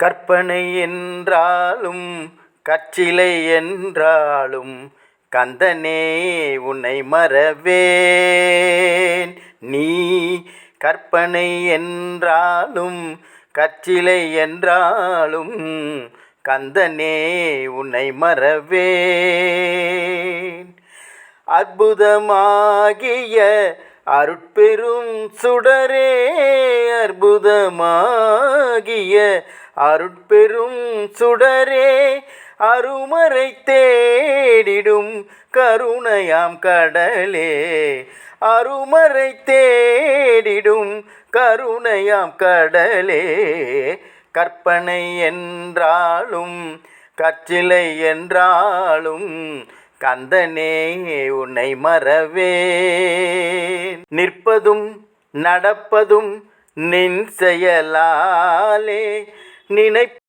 கற்பனை என்றாலும் கற்சிலை என்றாலும் கந்தனே உன்னை மறவேன். நீ கற்பனை என்றாலும் கற்சிலை என்றாலும் கந்தனே உன்னை மறவேன். அற்புதமாகிய அருட்பெரும் சுடரே அற்புதமாகிய அருட்பெரும் சுடரே அருமறை தேடிடும் கருணையாம் கடலே. அருமறை தேடிடும் கருணையாம் கடலே. கற்பனை என்றாலும் கற்சிலை என்றாலும் கந்தனே உன்னை மறவே நிற்பதும் நடப்பதும் நின் செயலாலே. நினைப்ப